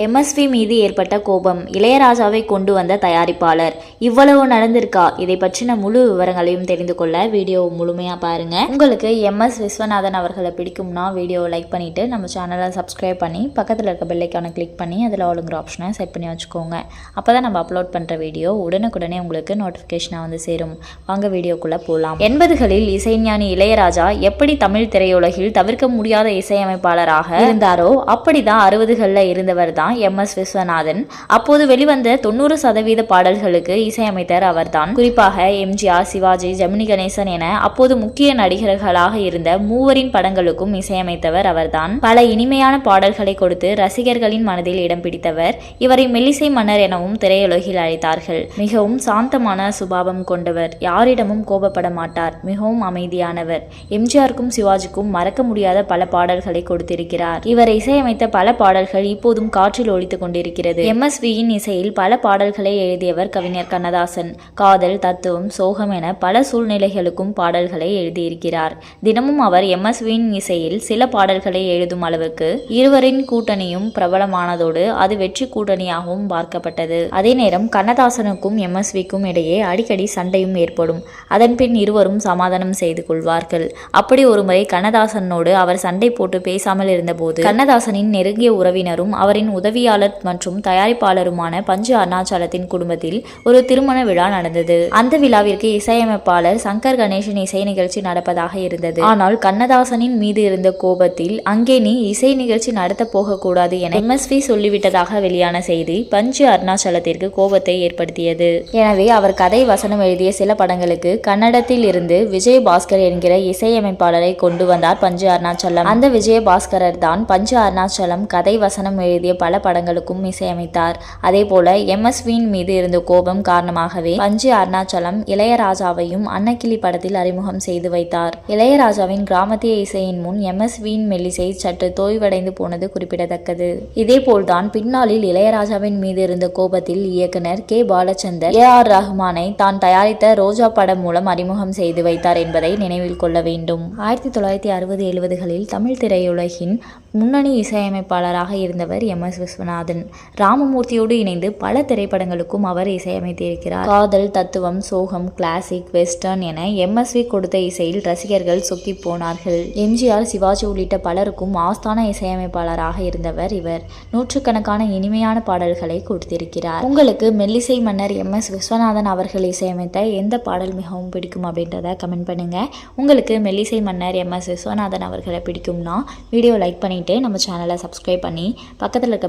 MSV மீது ஏற்பட்ட கோபம் இளையராஜாவை கொண்டு வந்த தயாரிப்பாளர். இவ்வளவு நடந்திருக்கா? இதை பற்றின முழு விவரங்களையும் தெரிந்து கொள்ள வீடியோ முழுமையாக பாருங்க. உங்களுக்கு எம்எஸ் விஸ்வநாதன் அவர்களை பிடிக்கும்னா வீடியோவை லைக் பண்ணிட்டு நம்ம சேனலை சப்ஸ்கிரைப் பண்ணி பக்கத்தில் இருக்க பெல்லைக்கான கிளிக் பண்ணி அதில் ஆளுங்கிற ஆப்ஷனை செட் பண்ணி வச்சுக்கோங்க. அப்போ தான் நம்ம அப்லோட் பண்ணுற வீடியோ உடனுக்குடனே உங்களுக்கு நோட்டிஃபிகேஷனாக வந்து சேரும். வாங்க வீடியோக்குள்ளே போகலாம் எண்பதுகளில் இசைஞானி இளையராஜா எப்படி தமிழ் திரையுலகில் தவிர்க்க முடியாத இசையமைப்பாளராக இருந்தாரோ அப்படிதான் அறுபதுகளில் இருந்தவர் தான் எம். எஸ். விஸ்வநாதன். அப்போது வெளிவந்த தொண்ணூறு சதவீத பாடல்களுக்கு இசையமைத்தார் அவர்தான். குறிப்பாக எம்ஜிஆர் சிவாஜி ஜெமினி கணேசன் என அப்போது முக்கிய நடிகர்களாக இருந்த மூவரின் படங்களுக்கும் இசையமைத்தவர் அவர்தான். பல இனிமையான பாடல்களை கொடுத்து ரசிகர்களின் மனதில் இடம் பிடித்தவர் இவரை மெல்லிசை மன்னர் எனவும் திரையுலகில் அழைத்தார்கள். மிகவும் சாந்தமான சுபாவம் கொண்டவர். யாரிடமும் கோபப்பட மாட்டார். மிகவும் அமைதியானவர். எம்ஜிஆருக்கும் சிவாஜிக்கும் மறக்க முடியாத பல பாடல்களை கொடுத்திருக்கிறார். இவர் இசையமைத்த பல பாடல்கள் இப்போதும் காற்றில் ஒலித்துக் கொண்டிருக்கிறது. எம்எஸ்வியின் இசையில் பல பாடல்களை எழுதியவர் கவிஞர் கண்ணதாசன். காதல் தத்துவம் சோகம் என பல சூழ்நிலைகளுக்கும் பாடல்களை எழுதியிருக்கிறார். தினமும் அவர் எம்எஸ்வியின் இசையில் சில பாடல்களை எழுதும் அளவுக்கு இருவரின் கூட்டணியும் பிரபலமானதோடு அது வெற்றி கூட்டணியாகவும் பார்க்கப்பட்டது. அதே நேரம் கண்ணதாசனுக்கும் எம்எஸ்விக்கும் இடையே அடிக்கடி சண்டையும் ஏற்படும். அதன்பின் இருவரும் சமாதானம் செய்து கொள்வார்கள். அப்படி ஒருமுறை கண்ணதாசனோடு அவர் சண்டை போட்டு பேசாமல் இருந்தபோது கண்ணதாசனின் நெருங்கிய உறவினரும் அவரின் உதவியாளர் மற்றும் தயாரிப்பாளருமான பஞ்சு அருணாச்சலத்தின் குடும்பத்தில் ஒரு திருமண விழா நடந்தது. அந்த விழாவிற்கு இசையமைப்பாளர் சங்கர் கணேசன் இசை நிகழ்ச்சி நடப்பதாக இருந்தது. ஆனால் கண்ணதாசனின் மீது இருந்த கோபத்தில் அங்கே நீ இசை நிகழ்ச்சி நடத்த போகக்கூடாது என எம்எஸ்வி சொல்லிவிட்டதாக வெளியான செய்தி பஞ்சு அருணாச்சலத்திற்கு கோபத்தை ஏற்படுத்தியது. எனவே அவர் கதை வசனம் எழுதிய சில படங்களுக்கு கன்னடத்தில் இருந்து விஜய் பாஸ்கர் என்கிற இசையமைப்பாளரை கொண்டு வந்தார் பஞ்சு அருணாச்சலம். அந்த விஜய பாஸ்கரர் தான் பஞ்சு அருணாச்சலம் கதை வசனம் எழுதிய பல பல படங்களுக்கும் இசையமைத்தார். அதே போல எம்எஸ்வியின் மீது இருந்த கோபம் காரணமாகவே பஞ்சு அருணாச்சலம் இளையராஜாவையும் அன்னக்கிளி படத்தில் அறிமுகம் செய்து வைத்தார். இளையராஜாவின் கிராமத்திய இசையின் முன் எம்எஸ்வியின் மெல்லிசை சற்று தோய்வடைந்து போனது குறிப்பிடத்தக்கது. இதேபோல்தான் பின்னாளில் இளையராஜாவின் மீது இருந்த கோபத்தில் இயக்குனர் கே. பாலச்சந்தர் ஏ. ஆர். ரஹ்மானை தான் தயாரித்த ரோஜா படம் மூலம் அறிமுகம் செய்து வைத்தார் என்பதை நினைவில் கொள்ள வேண்டும். ஆயிரத்தி தொள்ளாயிரத்தி அறுபது எழுபதுகளில் தமிழ் திரையுலகின் முன்னணி இசையமைப்பாளராக இருந்தவர் எம். எஸ். விஸ்வநாதன். ராமமூர்த்தியோடு இணைந்து பல திரைப்படங்களுக்கும் அவர் இசையமைத்திருக்கிறார். காதல் தத்துவம் சோகம் கிளாசிக் வெஸ்டர்ன் என எம்எஸ்வி கொடுத்த இசையில் ரசிகர்கள் சொக்கி போனார்கள். எம்ஜிஆர் சிவாஜி உள்ளிட்ட பலருக்கும் ஆஸ்தான இசையமைப்பாளராக இருந்தவர் இவர். நூற்றுக்கணக்கான இனிமையான பாடல்களை கொடுத்திருக்கிறார். உங்களுக்கு மெல்லிசை மன்னர் எம் எஸ் விஸ்வநாதன் அவர்கள் இசையமைத்த எந்த பாடல் மிகவும் பிடிக்கும் அப்படின்றத கமெண்ட் பண்ணுங்க. உங்களுக்கு மெல்லிசை மன்னர் எம் எஸ் விஸ்வநாதன் அவர்களை பிடிக்கும்னா வீடியோ லைக் பண்ணிட்டு நம்ம சேனலை சப்ஸ்கிரைப் பண்ணி பக்கத்தில் இருக்க